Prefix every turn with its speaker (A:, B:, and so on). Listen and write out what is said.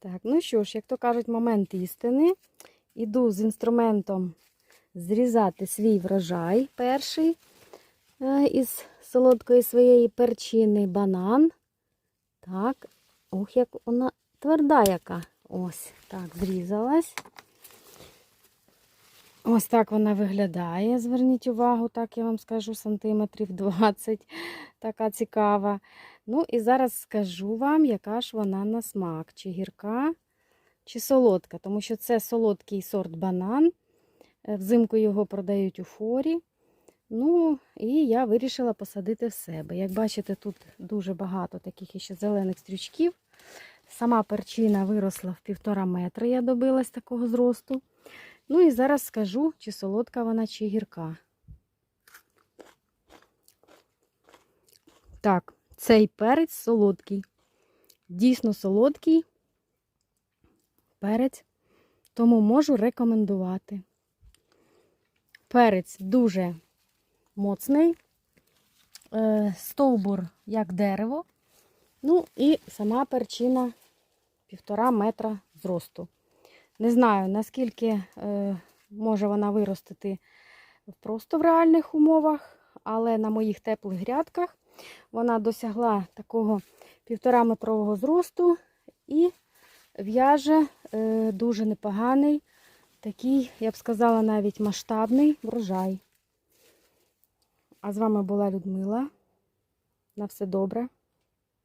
A: Так, ну що ж, як то кажуть, момент істини. Іду з інструментом зрізати свій врожай перший е, із солодкої своєї перчини банан. Так, ох, як вона тверда яка. Ось, так, зрізалась. Ось так вона виглядає. Зверніть увагу, так я вам скажу, сантиметрів 20. Така цікава. Ну і зараз скажу вам, яка ж вона на смак. Чи гірка, чи солодка. Тому що це солодкий сорт банан. Е, Взимку його продають у форі. Ну, і я вирішила посадити в себе. Як бачите, тут дуже багато таких іще зелених стрючків. Сама перчина виросла в півтора метра, я добилась такого зросту. Ну і зараз скажу, чи солодка вона, чи гірка. Так, цей перець солодкий. Дійсно солодкий перець, тому можу рекомендувати. Перець дуже моцний, е, стовбур як дерево. Ну і сама перчина півтора метра зросту. Не знаю, наскільки е, може вона виростити просто в реальних умовах, але на моїх теплих грядках вона досягла такого півтора метрового зросту і в'яже е, дуже непоганий, такий, я б сказала, навіть масштабний врожай. А з вами була Людмила. На все добре.